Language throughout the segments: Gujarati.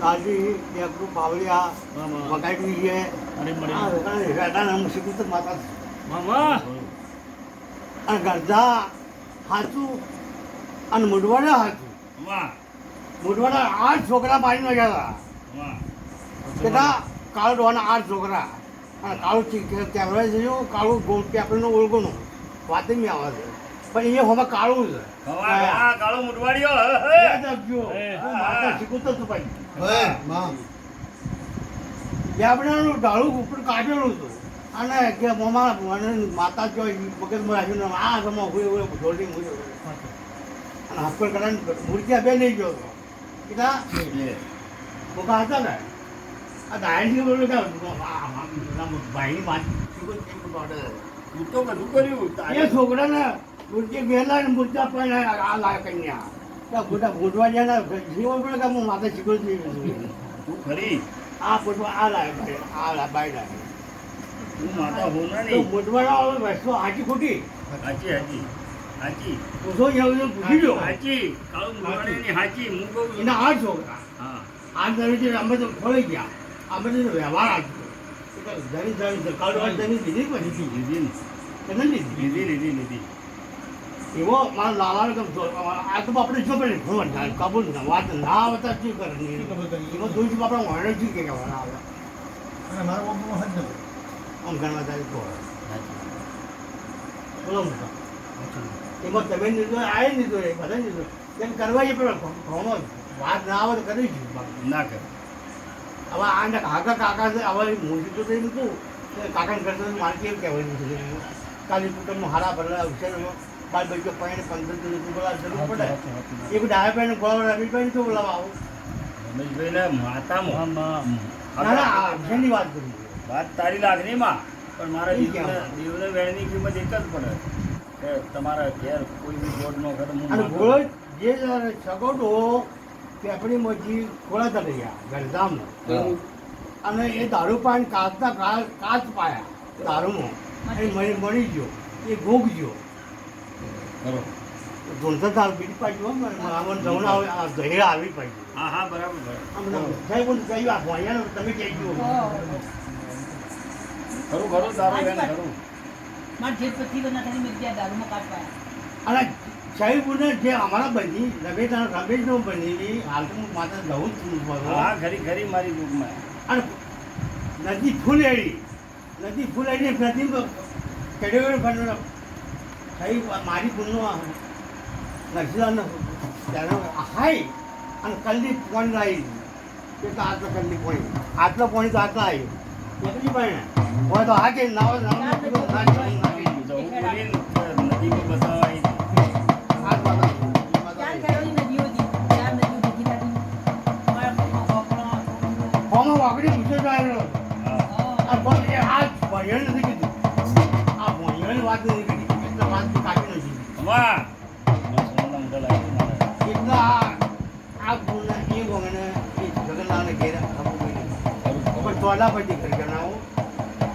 કાજી પાવડિયા મામા વગાડવી છે. લોકોને હેરાના મુસીબત માતા મામા! અને ગરજા હાચું અને મુડવાડા હાચું. મુડવાડા આઠ છોકરા મારી ગયા હતા. કેટલા? કાળો ડોવાના આઠ છોકરા. અને કાળું કેમેરા છે કાળું ગોળ પેપરનું ઓળખોનું વાતે મેં આવે છે. પણ એ હવે કાળું છે. આ કાળો. હું માતા શીખું તો તું ભાઈ. બેબડાનું ડાળું ઉપર કાઢેલું હતું અને કે મમા મને માતા જો મગજમાં રાખ્યું આ સમા હોય હોય ઢોલી મુજબ અને હાથ પર કરીને મૂર્તિ બે નહીં ગયો હતો. કીધા મોકા હતા ને? આ દાયણથી બોલું ભાઈ માં તું તો બધું કર્યું એ છોકરાને મૂર્તિ ગયેલા ને મૂર્તિ પણ આ કન્યા ત્યાં મોટા ભૂટવા જીવન પડે કે હું માતા શીખું છું. તું ખરી? આ ફૂટવા આ લાય આ લાય બાય તું માતા હોના તો નહીં. મોટવાળા વસ્તુ હાચી ખોટી? હાચી હાચી. હાચી. પૂછો એવું પૂછી લો હાચી. કાળો મુડવાડીની હાચી. હું કહું છું. એના છોકરા હા. આઠ દરેક અમે તો ખોઈ ગયા. અમે તો વ્યવહાર આપ્યો કાળો ધણી દીધી પછી લીધી લીધી લીધી. એવો મારા લાલાને કેમ આ તો આપણે જો પડે ફોન થાય કબૂલ ના વાત ના. આવતા શું કરે એમાં જોઈશું આપણે વણ શું કે કહેવાના આવે. અને મારા બાપુમાં હજ નથી. આમ ઘણા કહો બોલો મોટા એમાં તમે નીધો આવી નીધો એ બધા નીધો તેમ કરવા જ પડે ઘણો વાત ના આવે તો કરી જ ના કરે. હવે આને કાકા કાકા છે હવે મૂર્તિ તો થઈ નતું કાકાને કરતા મારે કેમ કહેવાનું છે કાલી કુટુંબમાં હારા ભરેલા અવસરમાં બાર બચ્ચો પાણી પંદર દિવસ બોલા જરૂર પડે. એક ડાયા પાણી ગોળ રમી પાણી તો બોલાવા આવું. રમેશભાઈને માતામાં. ના ના આ વાત કરું વાત તારી લાગણી માં. પણ મારા દીવને વેણની કિંમત એક જ પડે. કે તમારા ઘેર કોઈ બી જોડ નો ઘર હું અને માથું- ગોળો જે સગોડો પેપડીમાંથી ખોળાતા રહ્યા ગરધામમાં અને એ દારૂ પાણી કાચના કાચ કાચ પાયા દારૂમાં. એ મળી મળી ગયો. એ ભોગ ગયો. બરોબર. ધૂણતા તાર બીડી પાડ્યું આમાં જમણ આવે આ આવી પાડ્યું હા હા બરાબર સાહેબ બોલ કહ્યું આ ભણ્યા તમે કહી ગયો ખરું ખરું તારું બેન ખરું. માર જેઠ પછી બના ખાલી મેં દારૂમાં કાઢવા અને જે અમારા બની રમેશ રમેશ નો બની હાલ તો હું માતા જવું જ છું હા ઘરી ખરી મારી દુઃખમાં. અને નદી ફૂલેડી નદી ફૂલેડી નદી કેડેવર બનો સાહેબ મારી પુણનો નરસિંહ ત્યારે હાઈ અને કલ્લી પોઈન્ટ લાવી. કે તો આટલો કલ્લી પોણી આટલો પોણી તો આટલા આવી એટલી પણ હોય તો હા કે નાવ વાગડી તો હું હાથ નદીમાં બતાવવા જણાવો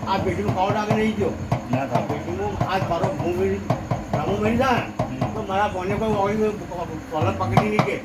આ પેટીમાં કાવડ આગળ નહીં ગયો આ પેટીમાં આ તારો હું રામુ મેળી જાય તો મારા ફોને કોઈ કોલર પકડી નહીં કે